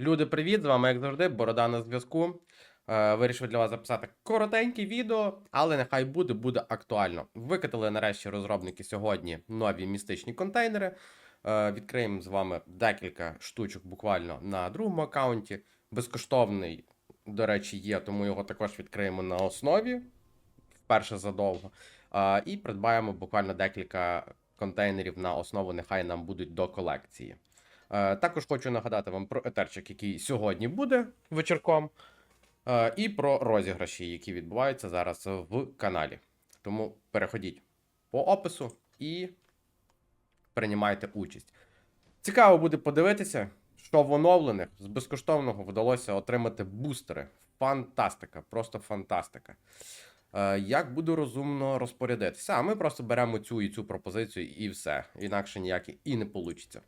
Люди, привіт! З вами, як завжди, Борода на зв'язку. Е, Вирішив для вас записати коротеньке відео, але нехай буде, буде актуально. Викатали нарешті розробники сьогодні нові містичні контейнери. Е, Відкриємо з вами декілька штучок буквально на другому аккаунті. Безкоштовний, до речі, є, тому його також відкриємо на основі вперше задовго. Е, І придбаємо буквально декілька контейнерів на основу, нехай нам будуть до колекції. Е, Також хочу нагадати вам про етерчик, який сьогодні буде вечірком, е, і про розіграші, які відбуваються зараз в каналі. Тому переходіть по опису і приймайте участь. Цікаво буде подивитися, що в оновлених з безкоштовного вдалося отримати бустери. Фантастика, просто фантастика. Е, Як буду розумно розпорядитися? А ми просто беремо цю і цю пропозицію, і все. Інакше ніяк і не вийде.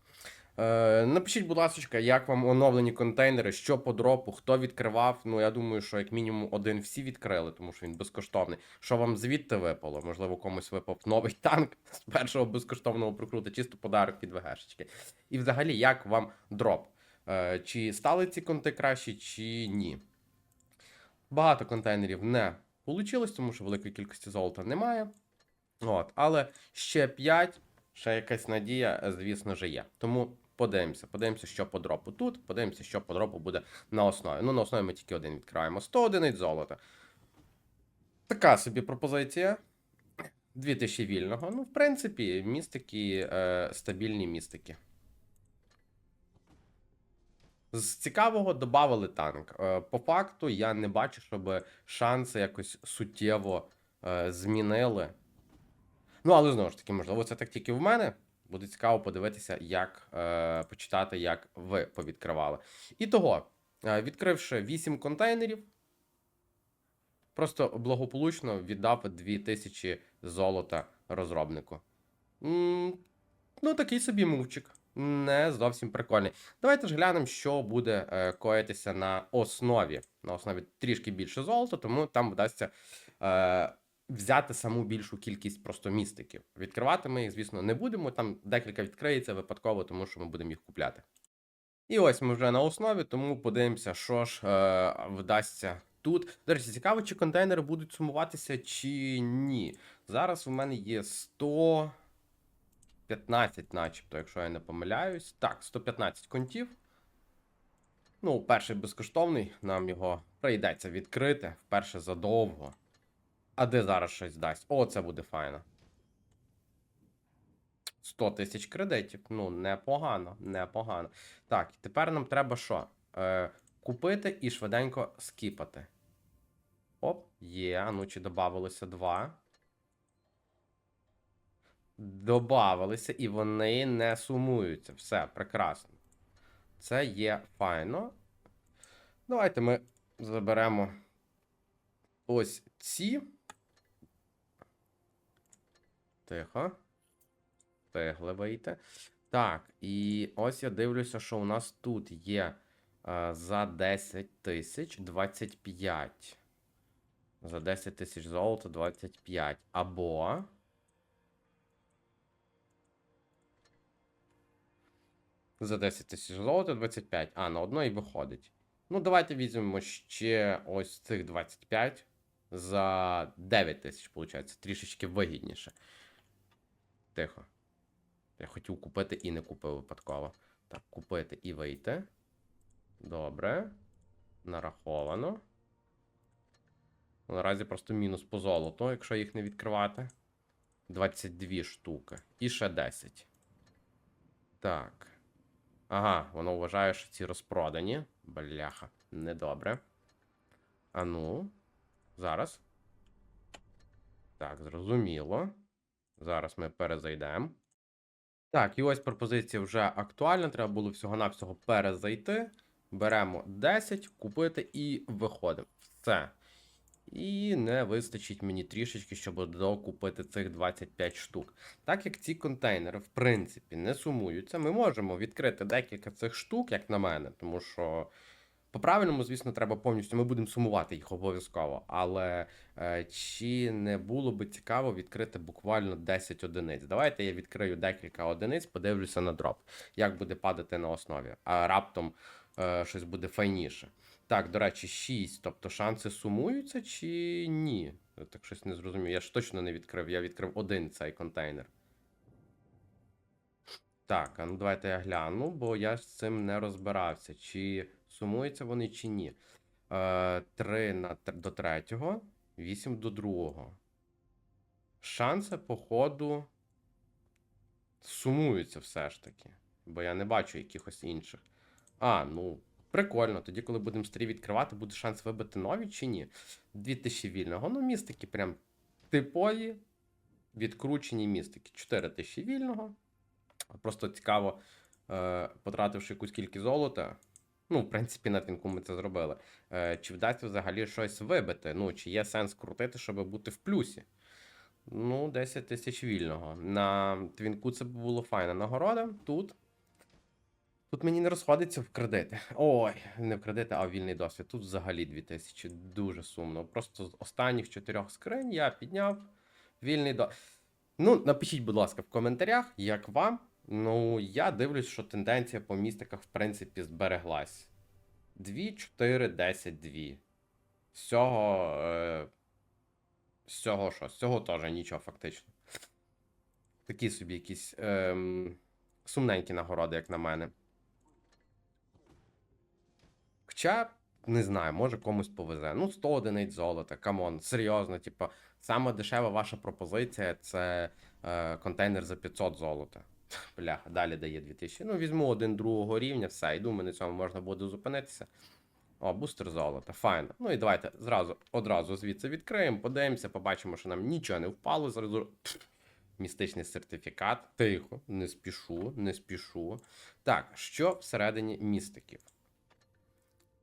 Е, напишіть, будь ласка, як вам оновлені контейнери, що по дропу, хто відкривав. Ну, я думаю, що як мінімум один всі відкрили, тому що він безкоштовний. Що вам звідти випало? Можливо, комусь випав новий танк з першого безкоштовного прокрута, чисто подарок від ВГшечки. І взагалі, як вам дроп? Е, чи стали ці конти кращі, чи ні? Багато контейнерів не вийшло, тому що великої кількості золота немає. От, але ще 5, ще якась надія, звісно ж, є. Тому подивимося, подивимося, що по дропу тут, подивимося, що по дропу буде на основі. Ну, на основі ми тільки один відкриваємо. 100 одиниць золота. Така собі пропозиція. 2000 вільного. Ну, в принципі, містики, е, стабільні містики. З цікавого додали танк. Е, По факту я не бачу, щоб шанси якось суттєво е, змінили. Ну, але знову ж таки, можливо, це так тільки в мене. Буде цікаво подивитися, як е, почитати, як ви повідкривали. І того, е, відкривши 8 контейнерів, просто благополучно віддав 2000 золота розробнику. М, ну, такий собі мувчик. Не зовсім прикольний. Давайте ж глянемо, що буде е, коїтися на основі. На основі трішки більше золота, тому там вдасться е, взяти саму більшу кількість просто містиків. Відкривати ми їх, звісно, не будемо. Там декілька відкриється випадково, тому що ми будемо їх купляти. І ось ми вже на основі, тому подивимося, що ж е, вдасться тут. До речі, цікаво, чи контейнери будуть сумуватися, чи ні. Зараз у мене є 115, начебто, якщо я не помиляюсь. Так, 115 контів. Ну, перший безкоштовний, нам його прийдеться відкрити вперше задовго. А де зараз щось дасть? О, це буде файно. 100 тисяч кредитів. Ну, непогано, непогано. Так, тепер нам треба що? Е, купити і швиденько скіпати. Оп, є. Ну чи додавалося два. Добавилися, і вони не сумуються. Все, прекрасно. Це є файно. Давайте ми заберемо ось ці. Тихо. Встигли вийти. Так, і ось я дивлюся, що у нас тут є е, за 10 тисяч 25. За 10 тисяч золота 25. Або. За 10 тисяч золота 25. А, на одно і виходить. Ну, давайте візьмемо ще ось цих 25 за 9 тисяч, виходить, трішечки вигідніше. Тихо. Я хотів купити і не купив випадково. Так, купити і вийти. Добре. Нараховано. Наразі просто мінус по золоту, якщо їх не відкривати. 22 штуки. І ще 10. Так. Ага, воно вважає, що ці розпродані. Бляха, недобре. А ну. Зараз. Так, зрозуміло. Зараз ми перезайдемо. Так, і ось пропозиція вже актуальна. Треба було всього-навсього перезайти. Беремо 10, купити і виходимо. Все. І не вистачить мені трішечки, щоб докупити цих 25 штук. Так як ці контейнери, в принципі, не сумуються, ми можемо відкрити декілька цих штук, як на мене, тому що. По-правильному, звісно, треба повністю. Ми будемо сумувати їх обов'язково. Але е, чи не було би цікаво відкрити буквально 10 одиниць? Давайте я відкрию декілька одиниць, подивлюся на дроп, як буде падати на основі. А раптом е, щось буде файніше. Так, до речі, 6. Тобто шанси сумуються чи ні? Так щось не зрозумів. Я ж точно не відкрив. Я відкрив один цей контейнер. Так, а ну давайте я гляну, бо я з цим не розбирався. Чи сумуються вони, чи ні. Е, 3 на, до третього, 8 до другого. Шанси, походу, сумуються все ж таки. Бо я не бачу якихось інших. А, ну, прикольно. Тоді, коли будемо старі відкривати, буде шанс вибити нові чи ні? 2000 вільного. Ну, містики прям типові, відкручені містики. 4000 вільного. Просто цікаво, е, потративши якусь кількість золота. Ну, в принципі, на твінку ми це зробили. Е, чи вдасться взагалі щось вибити? Ну, чи є сенс крутити, щоб бути в плюсі? Ну, 10 тисяч вільного. На твінку це було файна нагорода. Тут. Тут мені не розходиться в кредити. Ой, не в кредити, а в вільний досвід. Тут взагалі 2000. Дуже сумно. Просто з останніх чотирьох скринь я підняв вільний досвід. Ну, напишіть, будь ласка, в коментарях, як вам. Ну, я дивлюсь, що тенденція по містиках, в принципі, збереглась. 2, 4, 10, 2. З цього. Е... З цього що? З цього теж нічого, фактично. Такі собі якісь ем... сумненькі нагороди, як на мене. Хоча, не знаю, може комусь повезе. Ну, 100 одиниць золота, камон, серйозно, типу, саме дешева ваша пропозиція це е, контейнер за 500 золота. Бляха, далі дає 2000. Ну, візьму один другого рівня, все, і думаю, на цьому можна буде зупинитися. О, бустер золота, файно. Ну і давайте зразу одразу звідси відкриємо, подивимося, побачимо, що нам нічого не впало. Зразу містичний сертифікат. Тихо, не спішу, не спішу. Так, що всередині містиків?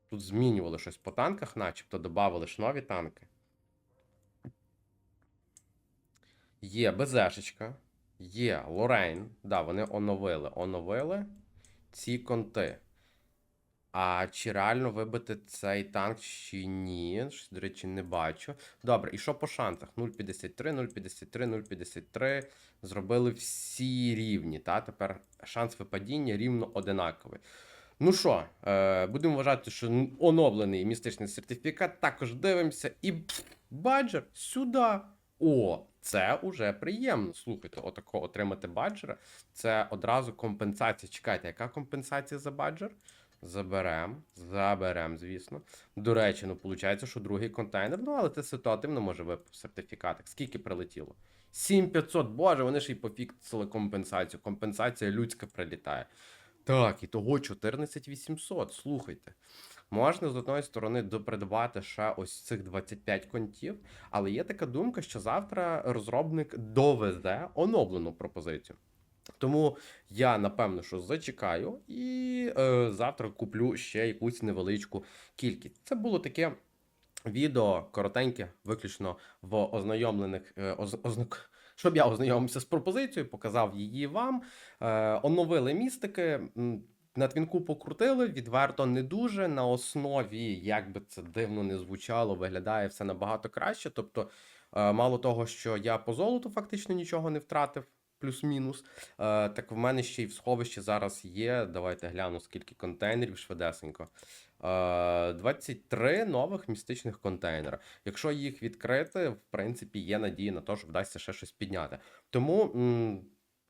Тут змінювали щось по танках, начебто додавали ж нові танки. Є БЗшечка, є Лорейн. Да, вони оновили. Оновили ці конти. А чи реально вибити цей танк чи ні? До речі, не бачу. Добре, і що по шансах? 0,53, 0,53, 0,53. Зробили всі рівні. Та? Тепер шанс випадіння рівно одинаковий. Ну що, е, будемо вважати, що оновлений містичний сертифікат. Також дивимося. І баджер сюди. О, це уже приємно. Слухайте, отако отримати баджера. Це одразу компенсація. Чекайте, яка компенсація за баджер? Заберем, заберем, звісно. До речі, ну виходить, що другий контейнер, ну але це ситуативно може випав в сертифікатах. Скільки прилетіло? 7500, боже, вони ж і пофіксили компенсацію. Компенсація людська прилітає. Так, і того 14800, слухайте. Можна з одної сторони допридбати ще ось цих 25 контів, але є така думка, що завтра розробник довезе оновлену пропозицію. Тому я напевно, що зачекаю і е, завтра куплю ще якусь невеличку кількість. Це було таке відео коротеньке, виключно в ознайомлених е, оз, ознак- щоб я ознайомився з пропозицією, показав її вам. Е, оновили містики. На твінку покрутили, відверто не дуже. На основі, як би це дивно не звучало, виглядає все набагато краще. Тобто, е, мало того, що я по золоту фактично нічого не втратив, плюс-мінус. Е, так в мене ще й в сховищі зараз є. Давайте гляну, скільки контейнерів швидесенько. Е, 23 нових містичних контейнера. Якщо їх відкрити, в принципі, є надія на те, що вдасться ще щось підняти. Тому.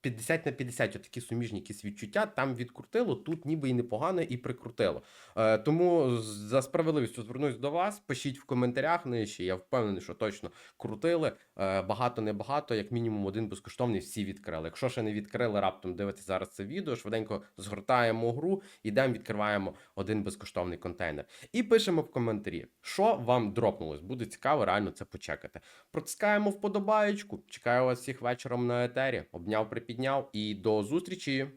М, 50 на 50 отакі суміжні якісь відчуття там відкрутило, тут ніби і непогано, і прикрутило. Е, тому за справедливістю звернусь до вас. Пишіть в коментарях нижче. Я впевнений, що точно крутили. Е, багато не багато, як мінімум один безкоштовний всі відкрили. Якщо ще не відкрили, раптом дивитесь зараз це відео, швиденько згортаємо гру, ідемо, відкриваємо один безкоштовний контейнер. І пишемо в коментарі, що вам дропнулось. Буде цікаво реально це почекати. Протискаємо вподобаєчку. Чекаю вас всіх вечором на етері. Обняв, припідняв і до зустрічі!